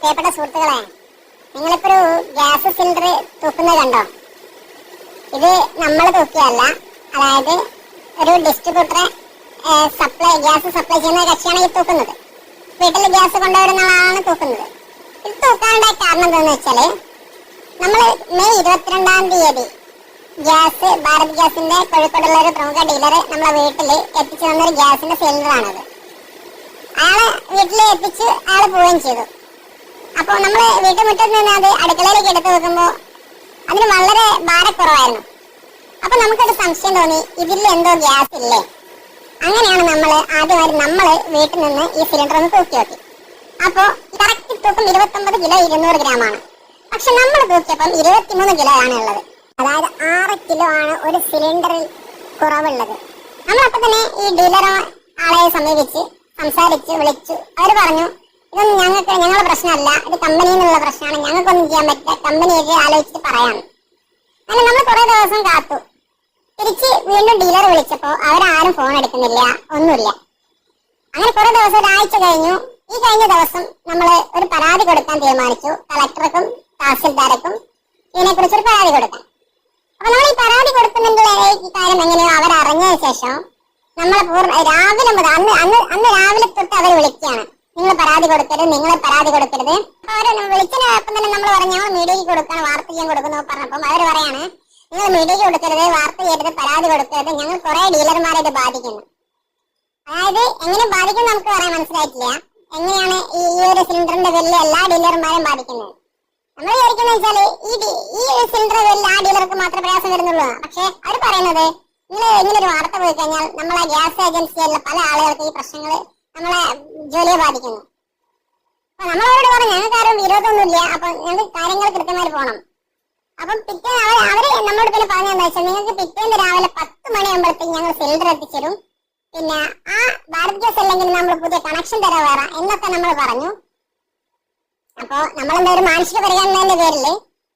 പ്രിയപ്പെട്ട സുഹൃത്തുക്കളെ നിങ്ങളിപ്പോ ഒരു ഗ്യാസ് സിലിണ്ടർ തൂക്കുന്നത് കണ്ടോ? ഇത് നമ്മൾ തൂക്കിയല്ല അതായത് ഒരു ഡിസ്ട്രിബ്യൂട്ടറെ സപ്ലൈ ഗ്യാസ് സപ്ലൈ ചെയ്യുന്ന കക്ഷിയാണ് ഈ തൂക്കുന്നത്. വീട്ടിൽ ഗ്യാസ് കൊണ്ടുവരുന്ന ആളാണ് തൂക്കുന്നത്. ഇത് തൂക്കാനുള്ള കാരണം എന്താണെന്ന് വെച്ചാൽ നമ്മൾ മെയ് ഇരുപത്തിരണ്ടാം തീയതി ഗ്യാസ് ഭാരത് ഗ്യാസിന്റെ കോഴിക്കോടുള്ള ഒരു പ്രമുഖ ഡീലർ നമ്മളെ വീട്ടിൽ എത്തിച്ചു തന്നൊരു ഗ്യാസിന്റെ സിലിണ്ടറാണത്. അയാളെ വീട്ടിൽ എത്തിച്ച് അയാൾ പോവുകയും ചെയ്തു. അപ്പോൾ നമ്മൾ വീട്ടുമുറ്റത്ത് നിന്ന് അത് അടുക്കളയിലേക്ക് എടുത്തു വെക്കുമ്പോ അതിന് വളരെ ഭാരക്കുറവായിരുന്നു. അപ്പൊ നമുക്കൊരു സംശയം തോന്നി ഇതിൽ എന്തോ ഗ്യാസ് ഇല്ലേ? അങ്ങനെയാണ് നമ്മൾ ആദ്യമായി നമ്മൾ വീട്ടിൽ നിന്ന് ഈ സിലിണ്ടർ ഒന്ന് തൂക്കി നോക്കി അപ്പോ കറക്റ്റ് തൂക്കം ഇരുപത്തൊമ്പത് കിലോ ഇരുന്നൂറ് ഗ്രാം ആണ് പക്ഷെ നമ്മൾ തൂക്കിയപ്പം ഇരുപത്തിമൂന്ന് കിലോ ആണ് ഉള്ളത്. അതായത് ആറ് കിലോ ആണ് ഒരു സിലിണ്ടറിൽ കുറവുള്ളത്. നമ്മളപ്പോ തന്നെ ഈ ഡീലറോ ആളെ സമീപിച്ച് സംസാരിച്ച് വിളിച്ചു അവർ പറഞ്ഞു ഇതൊന്നും ഞങ്ങൾക്ക് ഞങ്ങളുടെ പ്രശ്നമല്ല. ഇത് കമ്പനിയിൽ നിന്നുള്ള പ്രശ്നമാണ്. ഞങ്ങൾക്കൊന്നും ചെയ്യാൻ പറ്റില്ല. കമ്പനിയൊക്കെ ആലോചിച്ചിട്ട് പറയാം. അല്ല നമ്മൾ കുറെ ദിവസം കാത്തു. തിരിച്ച് വീണ്ടും ഡീലർ വിളിച്ചപ്പോ അവരാരും ഫോൺ എടുക്കുന്നില്ല. ഒന്നുമില്ല. അങ്ങനെ കുറെ ദിവസം ഒരാഴ്ച കഴിഞ്ഞു. ഈ കഴിഞ്ഞ ദിവസം നമ്മൾ ഒരു പരാതി കൊടുക്കാൻ തീരുമാനിച്ചു. കളക്ടർക്കും തഹസിൽദാർക്കും ഇതിനെക്കുറിച്ച് ഒരു പരാതി കൊടുക്കാൻ. അപ്പൊ നമ്മൾ ഈ പരാതി കൊടുക്കുന്നതിന്റെ കാര്യം എങ്ങനെയോ അവർ ശേഷം നമ്മളെ പൂർണ രാവിലെ മുതൽ അന്ന് അന്ന് അന്ന് രാവിലെ തൊട്ട് അവർ വിളിക്കുകയാണ്. നിങ്ങൾ പരാതി കൊടുക്കരുത് നിങ്ങൾ പരാതി കൊടുക്കരുത്. അവർ വിളിച്ചതിന് തന്നെ നമ്മൾ പറഞ്ഞു ഞങ്ങൾ മീഡിയയ്ക്ക് കൊടുക്കണം വാർത്ത ചെയ്യാൻ കൊടുക്കുന്നു പറഞ്ഞപ്പം അവർ പറയാണ് നിങ്ങൾ മീഡിയയ്ക്ക് കൊടുക്കരുത് വാർത്ത ചെയ്യരുത് പരാതി കൊടുക്കരുത് ഞങ്ങൾ കുറെ ഡീലർമാരെ ഇത് ബാധിക്കുന്നു. അതായത് എങ്ങനെ ബാധിക്കും നമുക്ക് പറയാൻ മനസ്സിലായിട്ടില്ല. എങ്ങനെയാണ് ഈ ഒരു സിലിണ്ടറിന്റെ പേരിൽ എല്ലാ ഡീലർമാരെയും ബാധിക്കുന്നത്? നമ്മൾ വിചാരിക്കുന്നത് വെച്ചാൽ ഈ ഈ ഒരു സിലിണ്ടർ പേരിൽ ആ ഡീലർക്ക് മാത്രമേ പ്രയാസം വരുന്നുള്ളൂ. പക്ഷെ അവർ പറയുന്നത് നിങ്ങൾ ഇങ്ങനെ ഒരു വാർത്ത പോയി കഴിഞ്ഞാൽ നമ്മളെ ഗ്യാസ് ഏജൻസിയിലുള്ള പല ആളുകൾക്ക് ഈ പ്രശ്നങ്ങൾ നമ്മളെ ജോലിയെ ബാധിക്കുന്നു. അപ്പൊ നമ്മളവരോട് പറഞ്ഞു ഞങ്ങൾക്ക് ആരും വിരോധമൊന്നുമില്ല. അപ്പൊ ഞങ്ങൾക്ക് കാര്യങ്ങൾ കൃത്യമായി പോകണം. അപ്പം പിറ്റേ അവർ നമ്മളോട് പിന്നെ പറഞ്ഞതെന്താ വെച്ചാൽ നിങ്ങൾക്ക് പിറ്റേന്ന് രാവിലെ പത്ത് മണിയാകുമ്പോഴത്തേക്ക് ഞങ്ങൾ സിലിണ്ടർ എത്തിച്ചേരും. പിന്നെ ആ ഭാരത് ഗ്യാസ് അല്ലെങ്കിൽ നമ്മൾ പുതിയ കണക്ഷൻ തരാ വേറെ. എന്നൊക്കെ നമ്മൾ പറഞ്ഞു. അപ്പോ നമ്മളെന്താ ഒരു മാനസിക പരിഗണനയുടെ പേരിൽ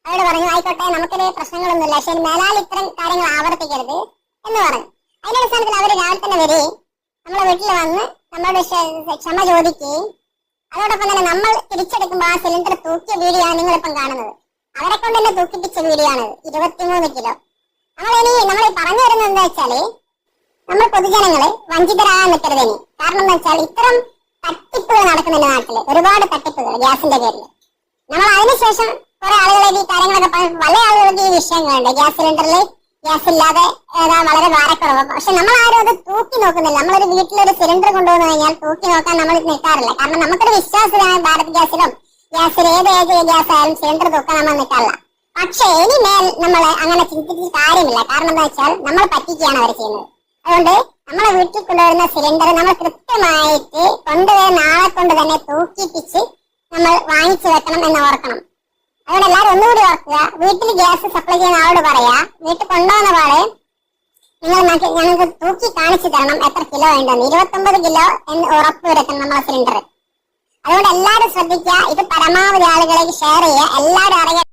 അവരോട് പറഞ്ഞു ആയിക്കോട്ടെ നമുക്കൊരു പ്രശ്നങ്ങളൊന്നുമില്ല. പക്ഷെ മേലാൽ ഇത്തരം കാര്യങ്ങൾ ആവർത്തിക്കരുത് എന്ന് പറഞ്ഞു. അതിന്റെ അടിസ്ഥാനത്തിൽ അവർ രാവിലെ തന്നെ വരികയും നമ്മളെ വീട്ടിൽ വന്ന് നമ്മളോട് ക്ഷ- ക്ഷമ ചോദിക്കുകയും അതോടൊപ്പം തന്നെ നമ്മൾ തിരിച്ചെടുക്കുമ്പോൾ ആ സിലിണ്ടർ തൂക്കിയ വീഡിയോ ആണ് നിങ്ങളിപ്പം കാണുന്നത്. അവരെ കൊണ്ട് തന്നെ തൂക്കിപ്പിച്ച വീഡിയോ ആണ് ഇരുപത്തിമൂന്ന് കിലോ. നമ്മൾ ഇനി നമ്മൾ പറഞ്ഞു വരുന്നത് എന്താ വെച്ചാൽ നമ്മൾ പൊതുജനങ്ങൾ വഞ്ചിതരാകാൻ നിൽക്കരുത് ഇനി. കാരണം എന്താ വെച്ചാൽ ഇത്തരം തട്ടിപ്പുകൾ നടക്കുന്നുണ്ട് നാട്ടിൽ ഒരുപാട് തട്ടിപ്പുകൾ ഗ്യാസിന്റെ പേരിൽ നമ്മൾ അതിനുശേഷം കുറെ ആളുകളെ ഈ കാര്യങ്ങളൊക്കെ പല ആളുകൾക്ക് ഈ വിഷയങ്ങളുണ്ട്. ഗ്യാസ് സിലിണ്ടറിൽ ഗ്യാസ് ഇല്ലാതെ ഏതാ വളരെ ഭാരക്കുറവ്. പക്ഷെ നമ്മൾ ആരും അത് തൂക്കി നോക്കുന്നില്ല. നമ്മളൊരു വീട്ടിലൊരു സിലിണ്ടർ കൊണ്ടുവന്നു കഴിഞ്ഞാൽ തൂക്കി നോക്കാൻ നമ്മൾ നിൽക്കാറില്ല കാരണം നമുക്കൊരു വിശ്വാസമാണ് ഭാരത് ഗ്യാസിലും ഗ്യാസിൽ ഏത് ഏത് ഗ്യാസ് ആയാലും സിലിണ്ടർ തൂക്കാൻ നമ്മൾ നിൽക്കാറില്ല. പക്ഷെ ഇനി മേൽ നമ്മൾ അങ്ങനെ ചിന്തിച്ച് കാര്യമില്ല. കാരണം എന്താ വെച്ചാൽ നമ്മൾ പറ്റിക്കുകയാണ് അവർ ചെയ്യുന്നത്. അതുകൊണ്ട് നമ്മളെ വീട്ടിൽ കൊണ്ടുവരുന്ന സിലിണ്ടർ നമ്മൾ കൃത്യമായിട്ട് കൊണ്ടുവരുന്ന ആളെ കൊണ്ട് തന്നെ തൂക്കിപ്പിച്ച് നമ്മൾ വാങ്ങിച്ചു വെക്കണം എന്ന് ഓർക്കണം. അതുകൊണ്ട് എല്ലാവരും ഒന്നുകൂടി ഓർക്കുക. വീട്ടിൽ ഗ്യാസ് സപ്ലൈ ചെയ്യുന്ന ആളോട് പറയാ വീട്ടിൽ കൊണ്ടുവന്ന പാട് നിങ്ങൾ ഞങ്ങൾക്ക് തൂക്കി കാണിച്ചു തരണം എത്ര കിലോ ഉണ്ടെന്ന് ഇരുപത്തൊമ്പത് കിലോ എന്ന് ഉറപ്പ് വരുത്തണം നമ്മളെ സിലിണ്ടർ. അതുകൊണ്ട് എല്ലാവരും ശ്രദ്ധിക്കുക. ഇത് പരമാവധി ആളുകളിലേക്ക് ഷെയർ ചെയ്യുക. എല്ലാവരും അറിയാം